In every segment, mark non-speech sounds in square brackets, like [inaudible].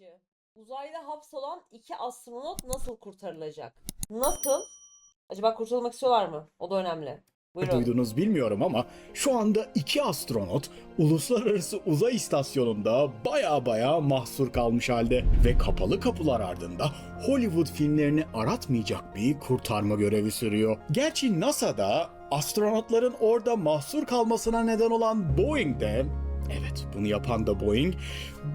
Macı. Uzayda hapsolan iki astronot nasıl kurtarılacak? Nasıl? Acaba kurtulmak istiyorlar mı? O da önemli. Buyurun. duydunuz bilmiyorum ama şu anda iki astronot uluslararası uzay istasyonunda baya baya mahsur kalmış halde ve kapalı kapılar ardında Hollywood filmlerini aratmayacak bir kurtarma görevi sürüyor. Gerçi NASA'da astronotların orada mahsur kalmasına neden olan Boeing'de Evet, bunu yapan da Boeing,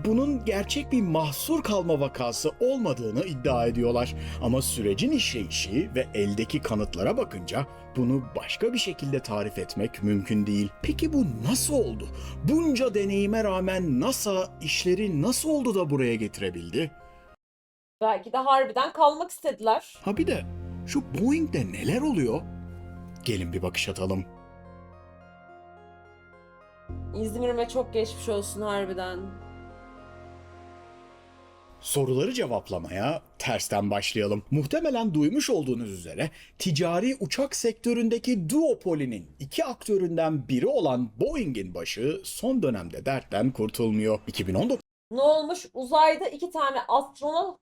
bunun gerçek bir mahsur kalma vakası olmadığını iddia ediyorlar. Ama sürecin işleyişi ve eldeki kanıtlara bakınca bunu başka bir şekilde tarif etmek mümkün değil. Peki bu nasıl oldu? Bunca deneyime rağmen NASA işleri nasıl oldu da buraya getirebildi? Belki de harbiden kalmak istediler. Ha bir de şu Boeing'de neler oluyor? Gelin bir bakış atalım. İzmir'ime çok geçmiş olsun harbiden. Soruları cevaplamaya tersten başlayalım. Muhtemelen duymuş olduğunuz üzere ticari uçak sektöründeki duopolinin iki aktöründen biri olan Boeing'in başı son dönemde dertten kurtulmuyor. 2019 Ne olmuş? Uzayda iki tane astronot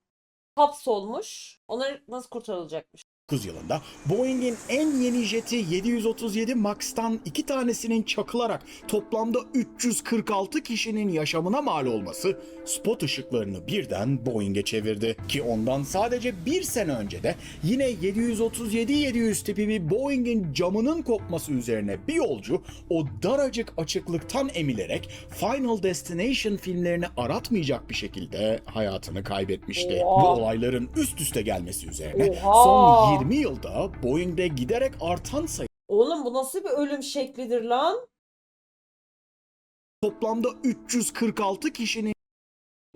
hapsolmuş. Onlar nasıl kurtarılacakmış? Yılında Boeing'in en yeni jeti 737 MAX'tan iki tanesinin çakılarak toplamda 346 kişinin yaşamına mal olması spot ışıklarını birden Boeing'e çevirdi. Ki ondan sadece bir sene önce de yine 737-700 tipi bir Boeing'in camının kopması üzerine bir yolcu o daracık açıklıktan emilerek Final Destination filmlerini aratmayacak bir şekilde hayatını kaybetmişti. Oha. Bu olayların üst üste gelmesi üzerine Oha. son 20 yılda Boeing'de giderek artan sayı Oğlum bu nasıl bir ölüm şeklidir lan? toplamda 346 kişinin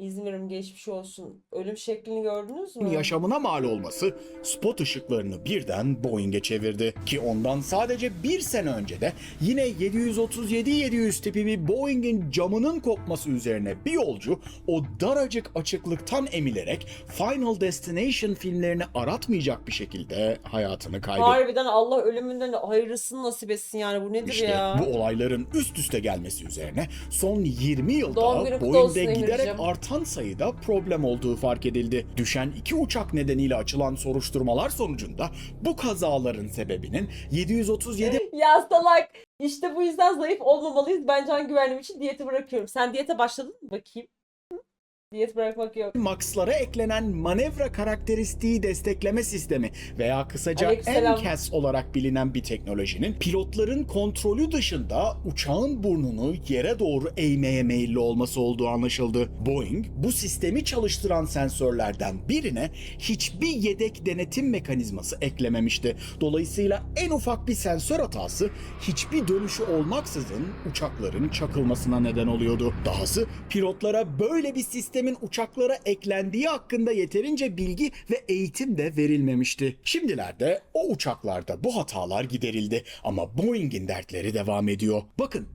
İzmir'im geçmiş olsun. Ölüm şeklini gördünüz mü? yaşamına mal olması spot ışıklarını birden Boeing'e çevirdi. Ki ondan sadece bir sene önce de yine 737-700 tipi bir Boeing'in camının kopması üzerine bir yolcu o daracık açıklıktan emilerek Final Destination filmlerini aratmayacak bir şekilde hayatını kaybetti. Harbiden Allah ölümünden ayrısını nasip etsin yani bu nedir İşte ya? bu olayların üst üste gelmesi üzerine son 20 yılda Boeing'de giderek Emir'cim. Artan sayıda problem olduğu fark edildi. Düşen iki uçak nedeniyle açılan soruşturmalar sonucunda bu kazaların sebebinin 737 [laughs] Ya salak. İşte bu yüzden zayıf olmamalıyız. Ben can güvenliğim için diyeti bırakıyorum. Sen diyete başladın mı? Bakayım. Diyet bırakmak yok. Max'lara eklenen manevra karakteristiği destekleme sistemi veya kısaca. MCAS olarak bilinen bir teknolojinin pilotların kontrolü dışında uçağın burnunu yere doğru eğmeye meyilli olması olduğu anlaşıldı. Boeing bu sistemi çalıştıran sensörlerden birine hiçbir yedek denetim mekanizması eklememişti. Dolayısıyla en ufak bir sensör hatası hiçbir dönüşü olmaksızın uçakların çakılmasına neden oluyordu. Dahası pilotlara böyle bir sistemin uçaklara eklendiği hakkında yeterince bilgi ve eğitim de verilmemişti. Şimdilerde o uçaklarda bu hatalar giderildi ama Boeing'in dertleri devam ediyor. Bakın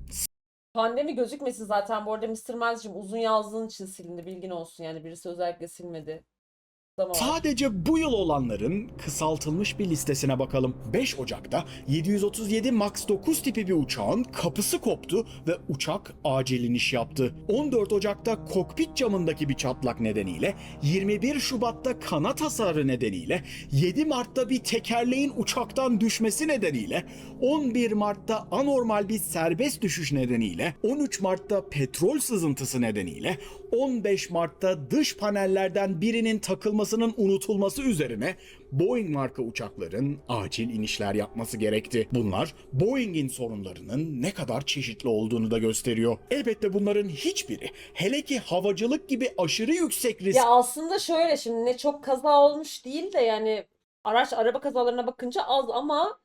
Pandemi gözükmesin zaten. Bu arada Mr. Mazcığım uzun yazdığın için silindi. Bilgin olsun yani. Birisi özellikle silmedi. Sadece bu yıl olanların kısaltılmış bir listesine bakalım. 5 Ocak'ta 737 MAX 9 tipi bir uçağın kapısı koptu ve uçak acil iniş yaptı. 14 Ocak'ta kokpit camındaki bir çatlak nedeniyle, 21 Şubat'ta kanat hasarı nedeniyle, 7 Mart'ta bir tekerleğin uçaktan düşmesi nedeniyle, 11 Mart'ta anormal bir serbest düşüş nedeniyle, 13 Mart'ta petrol sızıntısı nedeniyle, 15 Mart'ta dış panellerden birinin takılmasının unutulması üzerine Boeing marka uçakların acil inişler yapması gerekti. Bunlar Boeing'in sorunlarının ne kadar çeşitli olduğunu da gösteriyor. Elbette bunların hiçbiri hele ki havacılık gibi aşırı yüksek risk Ya aslında şöyle şimdi ne çok kaza olmuş değil de yani araç araba kazalarına bakınca az ama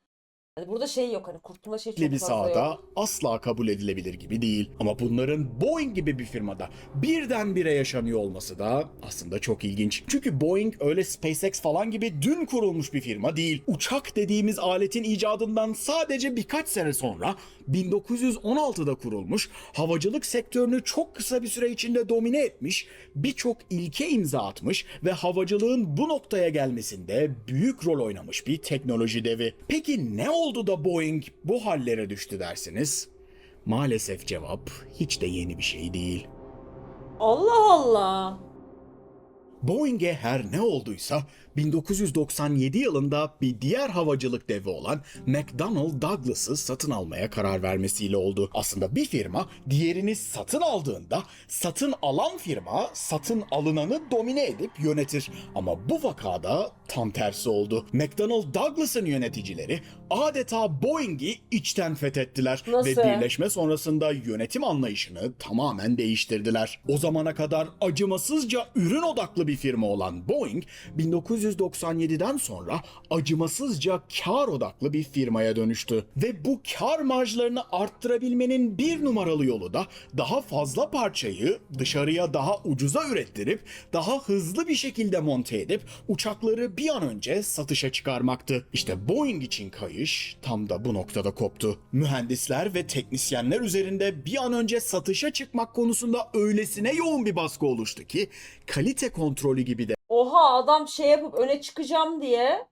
hani burada şey yok hani kurtulma şeyi çok bir fazla sahada yok. asla kabul edilebilir gibi değil. Ama bunların Boeing gibi bir firmada birdenbire yaşanıyor olması da aslında çok ilginç. Çünkü Boeing öyle SpaceX falan gibi dün kurulmuş bir firma değil. Uçak dediğimiz aletin icadından sadece birkaç sene sonra 1916'da kurulmuş, havacılık sektörünü çok kısa bir süre içinde domine etmiş, birçok ilke imza atmış ve havacılığın bu noktaya gelmesinde büyük rol oynamış bir teknoloji devi. Peki ne oldu da Boeing bu hallere düştü dersiniz? Maalesef cevap hiç de yeni bir şey değil. Allah Allah. Boeing'e her ne olduysa 1997 yılında bir diğer havacılık devi olan McDonnell Douglas'ı satın almaya karar vermesiyle oldu. Aslında bir firma diğerini satın aldığında satın alan firma satın alınanı domine edip yönetir. Ama bu vakada tam tersi oldu. McDonnell Douglas'ın yöneticileri adeta Boeing'i içten fethettiler ve Nasıl? birleşme sonrasında yönetim anlayışını tamamen değiştirdiler. O zamana kadar acımasızca ürün odaklı bir firma olan Boeing 1997'den sonra acımasızca kar odaklı bir firmaya dönüştü. Ve bu kar marjlarını arttırabilmenin bir numaralı yolu da daha fazla parçayı dışarıya daha ucuza ürettirip daha hızlı bir şekilde monte edip uçakları bir an önce satışa çıkarmaktı. İşte Boeing için kayış tam da bu noktada koptu. Mühendisler ve teknisyenler üzerinde bir an önce satışa çıkmak konusunda öylesine yoğun bir baskı oluştu ki kalite kontrolü gibi de Oha adam şey yapıp öne çıkacağım diye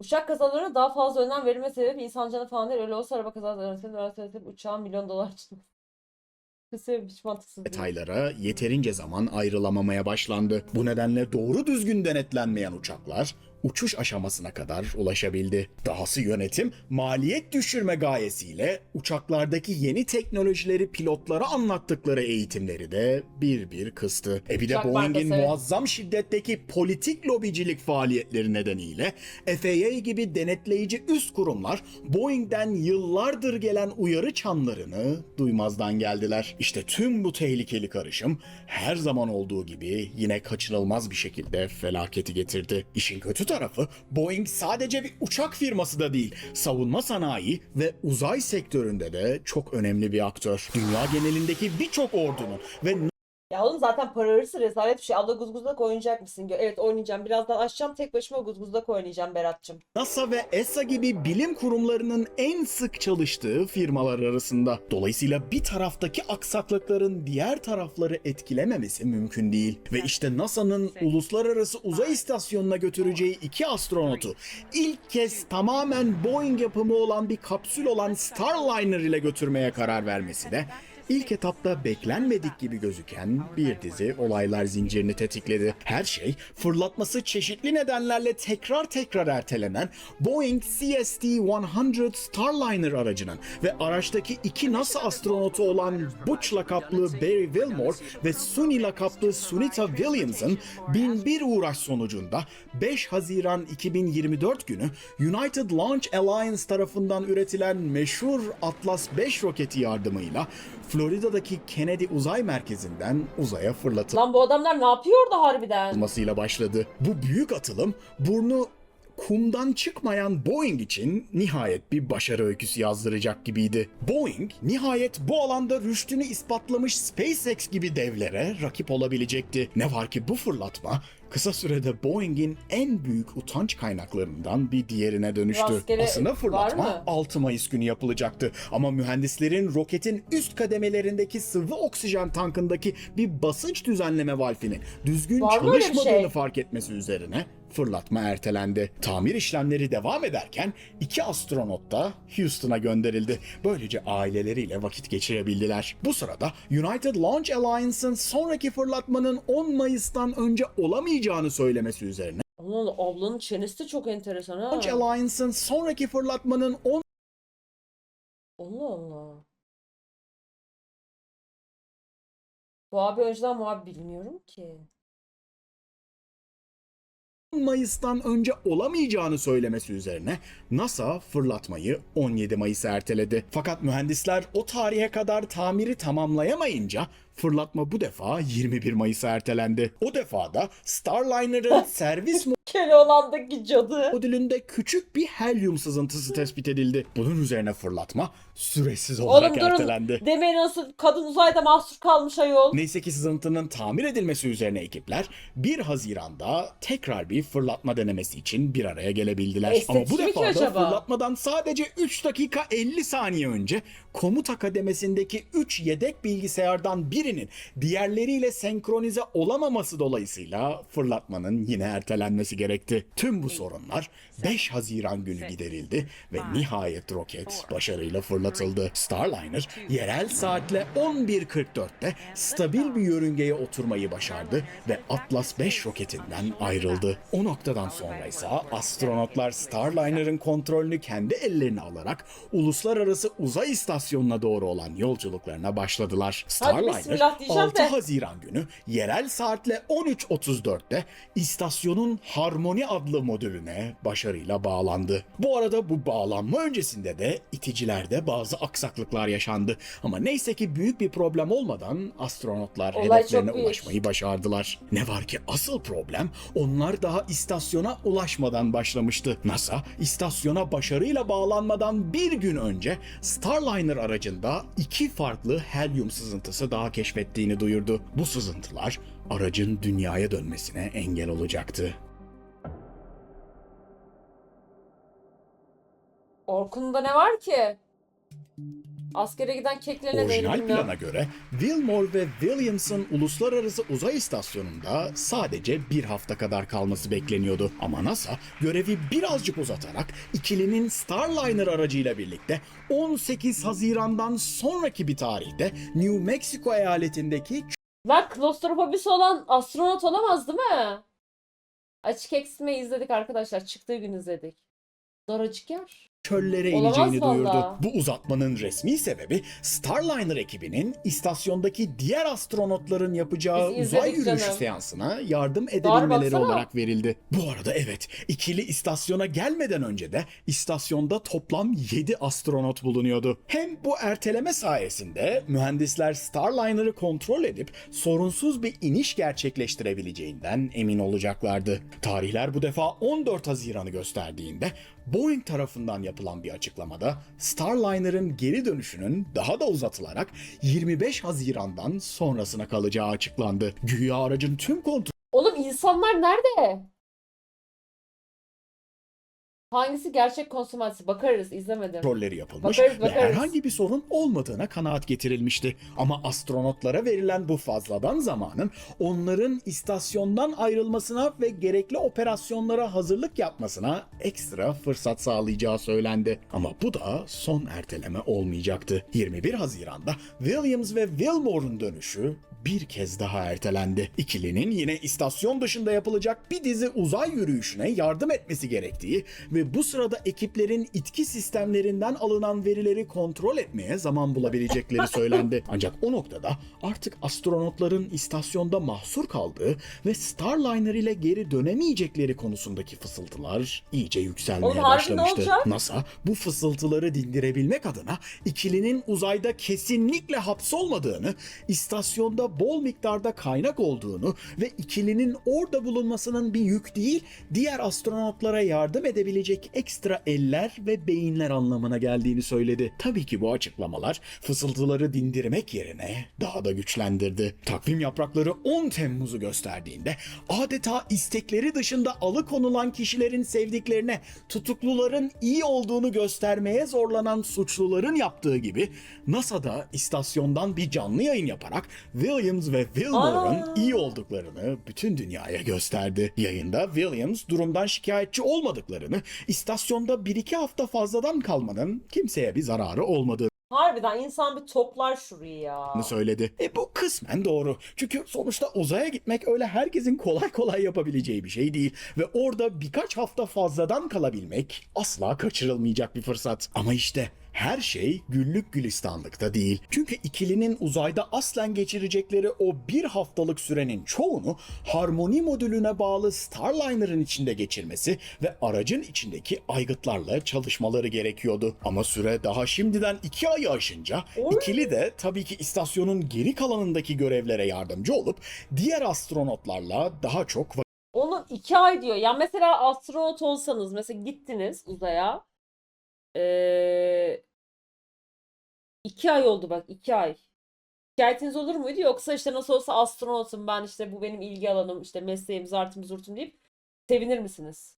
uçak kazalarına daha fazla önem verilme sebebi insan canı falan değil. Öyle olsa araba kazalarının arasında uçağın milyon dolar [laughs] sebep hiç mantıksız değil. detaylara yeterince zaman ayrılamamaya başlandı. Bu nedenle doğru düzgün denetlenmeyen uçaklar uçuş aşamasına kadar ulaşabildi. Dahası yönetim maliyet düşürme gayesiyle uçaklardaki yeni teknolojileri pilotlara anlattıkları eğitimleri de bir bir kıstı. E bir de Uçak Boeing'in bankası. muazzam şiddetteki politik lobicilik faaliyetleri nedeniyle FAA gibi denetleyici üst kurumlar Boeing'den yıllardır gelen uyarı çanlarını duymazdan geldiler. İşte tüm bu tehlikeli karışım her zaman olduğu gibi yine kaçınılmaz bir şekilde felaketi getirdi. İşin kötü tarafı Boeing sadece bir uçak firması da değil, savunma sanayi ve uzay sektöründe de çok önemli bir aktör. Dünya genelindeki birçok ordunun ve Ya oğlum zaten para arası rezalet bir şey. Abla guzguzlak oynayacak mısın? Evet oynayacağım. Birazdan açacağım tek başıma guzguzlak oynayacağım Berat'cığım. NASA ve ESA gibi bilim kurumlarının en sık çalıştığı firmalar arasında. Dolayısıyla bir taraftaki aksaklıkların diğer tarafları etkilememesi mümkün değil. Ve işte NASA'nın uluslararası uzay istasyonuna götüreceği iki astronotu ilk kez tamamen Boeing yapımı olan bir kapsül olan Starliner ile götürmeye karar vermesi de İlk etapta beklenmedik gibi gözüken bir dizi olaylar zincirini tetikledi. Her şey fırlatması çeşitli nedenlerle tekrar tekrar ertelenen Boeing CST-100 Starliner aracının ve araçtaki iki NASA astronotu olan Butch lakaplı Barry Wilmore ve Suni lakaplı Sunita Williams'ın bin bir uğraş sonucunda 5 Haziran 2024 günü United Launch Alliance tarafından üretilen meşhur Atlas 5 roketi yardımıyla Florida'daki Kennedy Uzay Merkezi'nden uzaya fırlatılmasıyla Lan bu adamlar ne yapıyor orada harbiden? başladı. Bu büyük atılım burnu kumdan çıkmayan Boeing için nihayet bir başarı öyküsü yazdıracak gibiydi. Boeing nihayet bu alanda rüştünü ispatlamış SpaceX gibi devlere rakip olabilecekti. Ne var ki bu fırlatma kısa sürede Boeing'in en büyük utanç kaynaklarından bir diğerine dönüştü. Rastgele Aslında fırlatma mı? 6 Mayıs günü yapılacaktı. Ama mühendislerin roketin üst kademelerindeki sıvı oksijen tankındaki bir basınç düzenleme valfinin düzgün Var mı öyle bir çalışmadığını şey? fark etmesi üzerine fırlatma ertelendi. Tamir işlemleri devam ederken iki astronot da Houston'a gönderildi. Böylece aileleriyle vakit geçirebildiler. Bu sırada United Launch Alliance'ın sonraki fırlatmanın 10 Mayıs'tan önce olamayacağını söylemesi üzerine Allah Allah ablanın çenesi de çok enteresan ha. Launch Alliance'ın sonraki fırlatmanın 10 Allah Allah. Bu abi önceden abi bilmiyorum ki. Mayıs'tan önce olamayacağını söylemesi üzerine NASA fırlatmayı 17 Mayıs'a erteledi. Fakat mühendisler o tarihe kadar tamiri tamamlayamayınca fırlatma bu defa 21 Mayıs'a ertelendi. O defa da Starliner'ın [laughs] servis Keloğlan'daki cadı. modülünde küçük bir helyum sızıntısı tespit edildi. Bunun üzerine fırlatma süresiz olarak Oğlum durun. ertelendi. Demeyin nasıl kadın uzayda mahsur kalmış ayol. Neyse ki sızıntının tamir edilmesi üzerine ekipler 1 Haziran'da tekrar bir fırlatma denemesi için bir araya gelebildiler. Estetik Ama bu mi ki defa da acaba? fırlatmadan sadece 3 dakika 50 saniye önce komuta kademesindeki 3 yedek bilgisayardan bir birinin diğerleriyle senkronize olamaması dolayısıyla fırlatmanın yine ertelenmesi gerekti. Tüm bu sorunlar 5 Haziran günü giderildi ve nihayet roket başarıyla fırlatıldı. Starliner yerel saatle 11.44'te stabil bir yörüngeye oturmayı başardı ve Atlas 5 roketinden ayrıldı. O noktadan sonra ise astronotlar Starliner'ın kontrolünü kendi ellerine alarak uluslararası uzay istasyonuna doğru olan yolculuklarına başladılar. Starliner bismillah diyeceğim 6 de. Haziran günü yerel saatle 13.34'te istasyonun Harmoni adlı modülüne başarıyla bağlandı. Bu arada bu bağlanma öncesinde de iticilerde bazı aksaklıklar yaşandı. Ama neyse ki büyük bir problem olmadan astronotlar Olay hedeflerine ulaşmayı başardılar. Ne var ki asıl problem onlar daha istasyona ulaşmadan başlamıştı. NASA istasyona başarıyla bağlanmadan bir gün önce Starliner aracında iki farklı helyum sızıntısı daha keşfettiğini duyurdu. Bu sızıntılar aracın dünyaya dönmesine engel olacaktı. Orkun'da ne var ki? Askere giden keklerine Orijinal değilim ya. plana göre Wilmore ve Williamson Uluslararası Uzay İstasyonu'nda sadece bir hafta kadar kalması bekleniyordu. Ama NASA görevi birazcık uzatarak ikilinin Starliner aracıyla birlikte 18 Haziran'dan sonraki bir tarihte New Mexico eyaletindeki Lan klostrofobisi olan astronot olamaz değil mi? Açık eksilmeyi izledik arkadaşlar. Çıktığı gün izledik. Daracık yer. Çöllere Olamaz ineceğini duyurdu. Bu uzatmanın resmi sebebi Starliner ekibinin istasyondaki diğer astronotların yapacağı Biz uzay izledik yürüyüşü canım. seansına yardım edebilmeleri baksana. olarak verildi. Bu arada evet, ikili istasyona gelmeden önce de istasyonda toplam 7 astronot bulunuyordu. Hem bu erteleme sayesinde mühendisler Starliner'ı kontrol edip sorunsuz bir iniş gerçekleştirebileceğinden emin olacaklardı. Tarihler bu defa 14 Haziran'ı gösterdiğinde Boeing tarafından yapılan bir açıklamada Starliner'ın geri dönüşünün daha da uzatılarak 25 Haziran'dan sonrasına kalacağı açıklandı. Güya aracın tüm Oğlum insanlar nerede? Hangisi gerçek konsumatsi? Bakarız. izlemedim. kontrolleri yapılmış Bakarız, ve bakarız. herhangi bir sorun olmadığına kanaat getirilmişti. Ama astronotlara verilen bu fazladan zamanın onların istasyondan ayrılmasına ve gerekli operasyonlara hazırlık yapmasına ekstra fırsat sağlayacağı söylendi. Ama bu da son erteleme olmayacaktı. 21 Haziran'da Williams ve Wilmore'un dönüşü bir kez daha ertelendi. İkilinin yine istasyon dışında yapılacak bir dizi uzay yürüyüşüne yardım etmesi gerektiği ve bu sırada ekiplerin itki sistemlerinden alınan verileri kontrol etmeye zaman bulabilecekleri söylendi. [laughs] Ancak o noktada artık astronotların istasyonda mahsur kaldığı ve Starliner ile geri dönemeyecekleri konusundaki fısıltılar iyice yükselmeye Oğlum başlamıştı. NASA bu fısıltıları dindirebilmek adına ikilinin uzayda kesinlikle hapsolmadığını, istasyonda bol miktarda kaynak olduğunu ve ikilinin orada bulunmasının bir yük değil, diğer astronotlara yardım edebilecek ekstra eller ve beyinler anlamına geldiğini söyledi. Tabii ki bu açıklamalar fısıltıları dindirmek yerine daha da güçlendirdi. Takvim yaprakları 10 Temmuz'u gösterdiğinde adeta istekleri dışında alıkonulan kişilerin sevdiklerine tutukluların iyi olduğunu göstermeye zorlanan suçluların yaptığı gibi NASA'da istasyondan bir canlı yayın yaparak Williams ve Wilmore'ın Ana! iyi olduklarını bütün dünyaya gösterdi. Yayında Williams durumdan şikayetçi olmadıklarını, istasyonda bir iki hafta fazladan kalmanın kimseye bir zararı olmadığını Harbiden insan bir toplar şurayı ya. söyledi. E bu kısmen doğru. Çünkü sonuçta uzaya gitmek öyle herkesin kolay kolay yapabileceği bir şey değil. Ve orada birkaç hafta fazladan kalabilmek asla kaçırılmayacak bir fırsat. Ama işte her şey güllük gülistanlıkta değil. Çünkü ikilinin uzayda aslen geçirecekleri o bir haftalık sürenin çoğunu harmoni modülüne bağlı Starliner'ın içinde geçirmesi ve aracın içindeki aygıtlarla çalışmaları gerekiyordu. Ama süre daha şimdiden iki ayı aşınca ikili de tabii ki istasyonun geri kalanındaki görevlere yardımcı olup diğer astronotlarla daha çok Oğlum iki ay diyor. Ya mesela astronot olsanız mesela gittiniz uzaya. Ee, iki ay oldu bak iki ay. Şikayetiniz olur muydu yoksa işte nasıl olsa astronotum ben işte bu benim ilgi alanım işte mesleğim zartım zurtum deyip sevinir misiniz?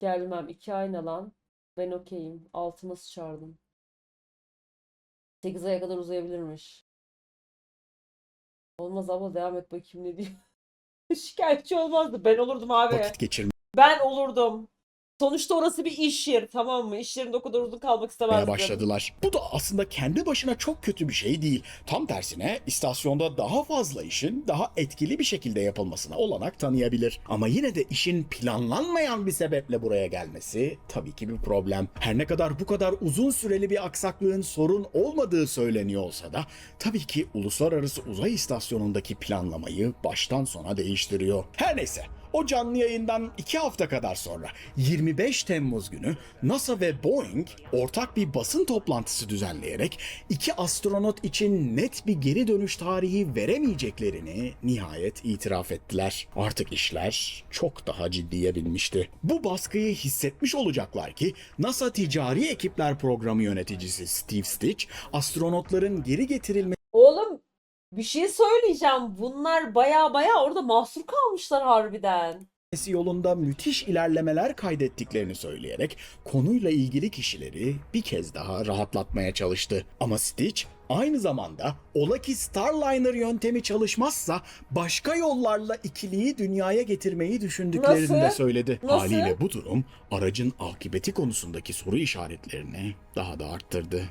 Gelmem iki ay lan? Ben okeyim. Altıma sıçardım. 8 aya kadar uzayabilirmiş. Olmaz abla devam et bakayım ne diyor. [laughs] Şikayetçi olmazdı. Ben olurdum abi. vakit geçirmeye Ben olurdum. Sonuçta orası bir iş yeri tamam mı? İş yerinde o kadar uzun kalmak istemezdim. başladılar. Bu da aslında kendi başına çok kötü bir şey değil. Tam tersine istasyonda daha fazla işin daha etkili bir şekilde yapılmasına olanak tanıyabilir. Ama yine de işin planlanmayan bir sebeple buraya gelmesi tabii ki bir problem. Her ne kadar bu kadar uzun süreli bir aksaklığın sorun olmadığı söyleniyor olsa da tabii ki uluslararası uzay istasyonundaki planlamayı baştan sona değiştiriyor. Her neyse o canlı yayından 2 hafta kadar sonra 25 Temmuz günü NASA ve Boeing ortak bir basın toplantısı düzenleyerek iki astronot için net bir geri dönüş tarihi veremeyeceklerini nihayet itiraf ettiler. Artık işler çok daha ciddiye binmişti. Bu baskıyı hissetmiş olacaklar ki NASA Ticari Ekipler Programı yöneticisi Steve Stitch astronotların geri getirilmesi Oğlum bir şey söyleyeceğim. Bunlar baya baya orada mahsur kalmışlar harbiden. yolunda müthiş ilerlemeler kaydettiklerini söyleyerek konuyla ilgili kişileri bir kez daha rahatlatmaya çalıştı. Ama Stitch aynı zamanda ola ki Starliner yöntemi çalışmazsa başka yollarla ikiliyi dünyaya getirmeyi düşündüklerini de Nasıl? söyledi. Nasıl? Haliyle bu durum aracın akıbeti konusundaki soru işaretlerini daha da arttırdı.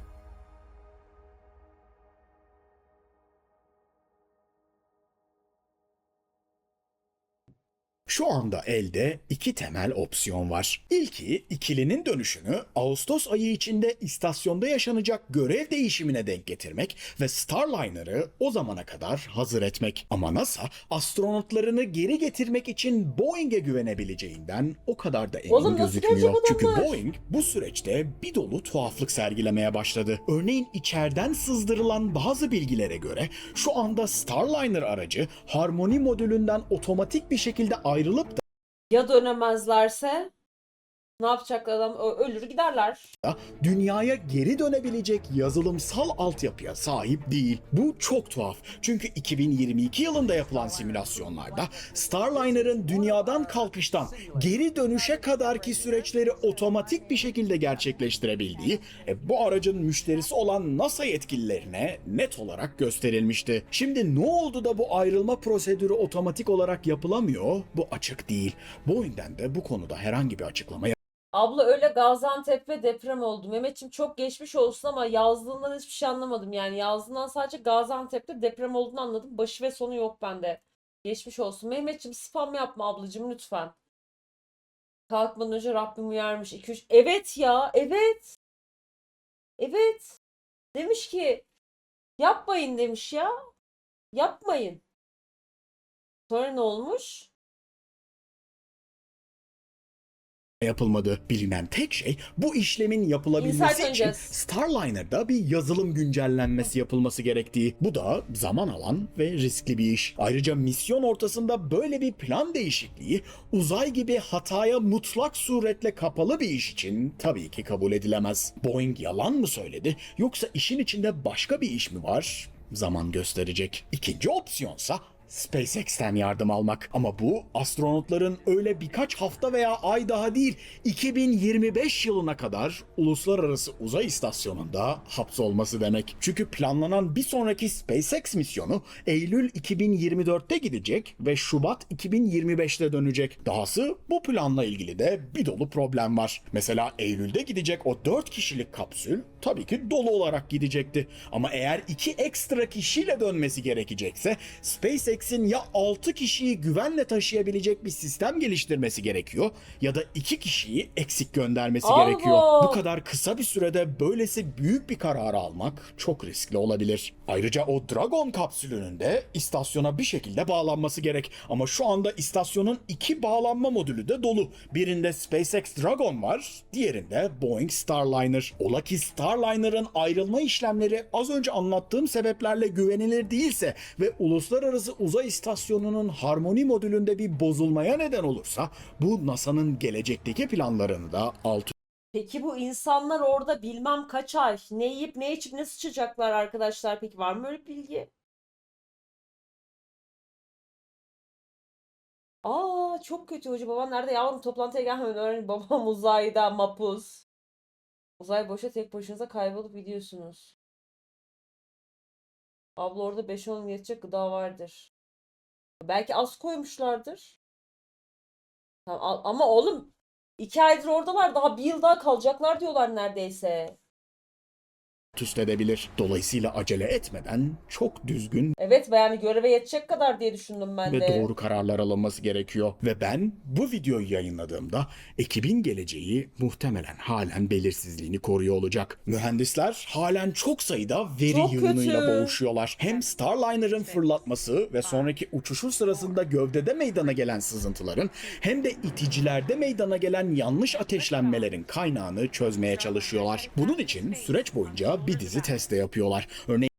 Şu anda elde iki temel opsiyon var. İlki ikilinin dönüşünü Ağustos ayı içinde istasyonda yaşanacak görev değişimine denk getirmek ve Starliner'ı o zamana kadar hazır etmek. Ama NASA astronotlarını geri getirmek için Boeing'e güvenebileceğinden o kadar da emin Oğlum gözükmüyor. Çünkü? Boeing bu süreçte bir dolu tuhaflık sergilemeye başladı. Örneğin içeriden sızdırılan bazı bilgilere göre şu anda Starliner aracı harmoni modülünden otomatik bir şekilde ayrılıp Ya dönemezlerse ne yapacaklar adam? Ölür giderler. dünyaya geri dönebilecek yazılımsal altyapıya sahip değil. Bu çok tuhaf. Çünkü 2022 yılında yapılan simülasyonlarda Starliner'ın dünyadan kalkıştan geri dönüşe kadarki süreçleri otomatik bir şekilde gerçekleştirebildiği e, bu aracın müşterisi olan NASA yetkililerine net olarak gösterilmişti. Şimdi ne oldu da bu ayrılma prosedürü otomatik olarak yapılamıyor? Bu açık değil. Boeing'den de bu konuda herhangi bir açıklama Abla öyle Gaziantep'te deprem oldu. Mehmetçim çok geçmiş olsun ama yazdığından hiçbir şey anlamadım. Yani yazdığından sadece Gaziantep'te deprem olduğunu anladım. Başı ve sonu yok bende. Geçmiş olsun. Mehmetçim spam yapma ablacığım lütfen. Kalkmadan önce Rabbim uyarmış. 2-3. Evet ya evet. Evet. Demiş ki yapmayın demiş ya. Yapmayın. Sonra ne olmuş? Yapılmadı. Bilinen tek şey bu işlemin yapılabilmesi için. Starliner'da bir yazılım güncellenmesi yapılması gerektiği. Bu da zaman alan ve riskli bir iş. Ayrıca misyon ortasında böyle bir plan değişikliği uzay gibi hataya mutlak suretle kapalı bir iş için tabii ki kabul edilemez. Boeing yalan mı söyledi yoksa işin içinde başka bir iş mi var? Zaman gösterecek. İkinci opsiyonsa SpaceX'ten yardım almak. Ama bu astronotların öyle birkaç hafta veya ay daha değil 2025 yılına kadar uluslararası uzay istasyonunda hapsolması demek. Çünkü planlanan bir sonraki SpaceX misyonu Eylül 2024'te gidecek ve Şubat 2025'te dönecek. Dahası bu planla ilgili de bir dolu problem var. Mesela Eylül'de gidecek o 4 kişilik kapsül tabii ki dolu olarak gidecekti. Ama eğer iki ekstra kişiyle dönmesi gerekecekse SpaceX'in ya 6 kişiyi güvenle taşıyabilecek bir sistem geliştirmesi gerekiyor ya da 2 kişiyi eksik göndermesi Allah! gerekiyor. Bu kadar kısa bir sürede böylesi büyük bir kararı almak çok riskli olabilir. Ayrıca o Dragon kapsülünün de istasyona bir şekilde bağlanması gerek. Ama şu anda istasyonun iki bağlanma modülü de dolu. Birinde SpaceX Dragon var, diğerinde Boeing Starliner. Ola ki Starliner'ın ayrılma işlemleri az önce anlattığım sebeplerle güvenilir değilse ve uluslararası uzay istasyonunun harmoni modülünde bir bozulmaya neden olursa bu NASA'nın gelecekteki planlarını da alt Peki bu insanlar orada bilmem kaç ay ne yiyip ne içip ne sıçacaklar arkadaşlar? Peki var mı öyle bilgi? Aa çok kötü hoca. Baban nerede yavrum? Toplantıya gelmeden öğren. [laughs] Babam uzayda mapus. Uzay boşa tek başınıza kaybolup gidiyorsunuz. Abla orada 5-10 yetecek gıda vardır. Belki az koymuşlardır. Tamam, ama oğlum 2 aydır oradalar. Daha bir yıl daha kalacaklar diyorlar neredeyse. Üst edebilir. Dolayısıyla acele etmeden çok düzgün Evet ve yani göreve yetecek kadar diye düşündüm ben ve de. doğru kararlar alınması gerekiyor. Ve ben bu videoyu yayınladığımda ekibin geleceği muhtemelen halen belirsizliğini koruyor olacak. Mühendisler halen çok sayıda veri Çok yığınıyla kötü. boğuşuyorlar. Hem Starliner'ın fırlatması ve sonraki uçuşu sırasında gövdede meydana gelen sızıntıların hem de iticilerde meydana gelen yanlış ateşlenmelerin kaynağını çözmeye çalışıyorlar. Bunun için süreç boyunca bir dizi test de yapıyorlar. Örneğin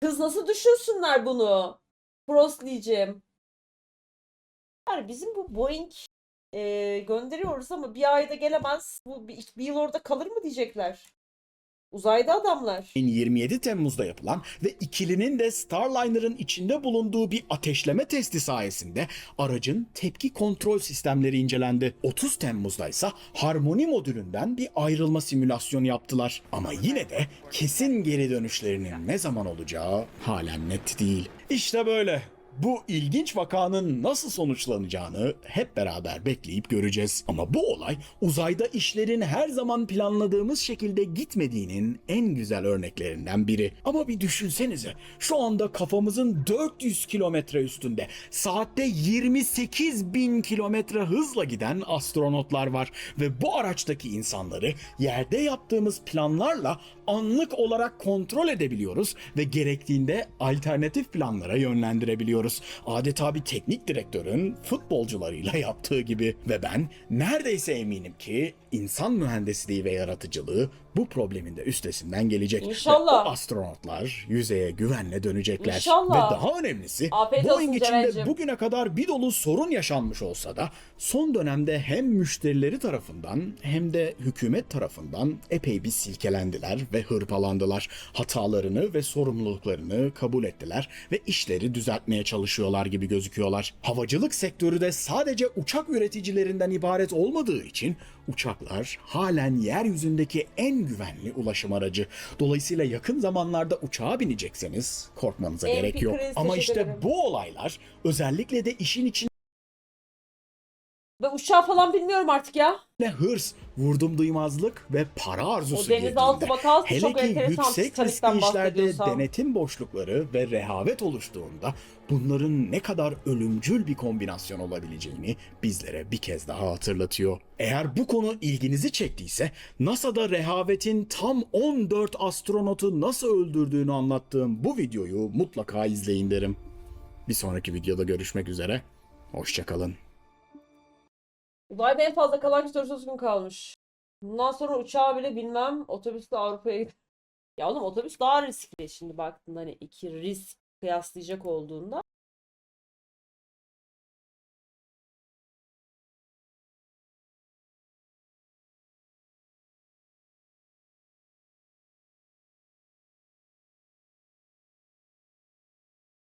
Kız nasıl düşünsünler bunu? Frostly'cim. Yani bizim bu Boeing e, gönderiyoruz ama bir ayda gelemez. Bu bir, bir yıl orada kalır mı diyecekler. Uzayda adamlar. 27 Temmuz'da yapılan ve ikilinin de Starliner'ın içinde bulunduğu bir ateşleme testi sayesinde aracın tepki kontrol sistemleri incelendi. 30 Temmuz'da ise harmoni modülünden bir ayrılma simülasyonu yaptılar. Ama yine de kesin geri dönüşlerinin ne zaman olacağı halen net değil. İşte böyle. Bu ilginç vakanın nasıl sonuçlanacağını hep beraber bekleyip göreceğiz. Ama bu olay uzayda işlerin her zaman planladığımız şekilde gitmediğinin en güzel örneklerinden biri. Ama bir düşünsenize şu anda kafamızın 400 kilometre üstünde saatte 28 bin kilometre hızla giden astronotlar var. Ve bu araçtaki insanları yerde yaptığımız planlarla anlık olarak kontrol edebiliyoruz ve gerektiğinde alternatif planlara yönlendirebiliyoruz. Adeta bir teknik direktörün futbolcularıyla yaptığı gibi. Ve ben neredeyse eminim ki insan mühendisliği ve yaratıcılığı bu problemin de üstesinden gelecek. Ve İnşallah. o astronotlar yüzeye güvenle dönecekler. İnşallah. Ve daha önemlisi Afiyet Boeing içinde Ceren'cim. bugüne kadar bir dolu sorun yaşanmış olsa da son dönemde hem müşterileri tarafından hem de hükümet tarafından epey bir silkelendiler ve hırpalandılar. Hatalarını ve sorumluluklarını kabul ettiler ve işleri düzeltmeye çalışıyorlar gibi gözüküyorlar. Havacılık sektörü de sadece uçak üreticilerinden ibaret olmadığı için uçaklar halen yeryüzündeki en güvenli ulaşım aracı. Dolayısıyla yakın zamanlarda uçağa binecekseniz korkmanıza En gerek yok. Ama teşekkür işte ederim. bu olaylar özellikle de işin içinde Ve uçağı falan bilmiyorum artık ya. hırs, vurdum duymazlık ve para arzusu O denizaltı girdiğinde, vakası hele çok ki enteresan yüksek riskli Titanic'ten işlerde denetim boşlukları ve rehavet oluştuğunda bunların ne kadar ölümcül bir kombinasyon olabileceğini bizlere bir kez daha hatırlatıyor. Eğer bu konu ilginizi çektiyse NASA'da rehavetin tam 14 astronotu nasıl öldürdüğünü anlattığım bu videoyu mutlaka izleyin derim. Bir sonraki videoda görüşmek üzere. Hoşçakalın. Uzayda en fazla kalan kişi 30 gün kalmış. Bundan sonra uçağa bile binmem. Otobüsle Avrupa'ya Ya oğlum otobüs daha riskli şimdi baktığında hani iki risk kıyaslayacak olduğunda.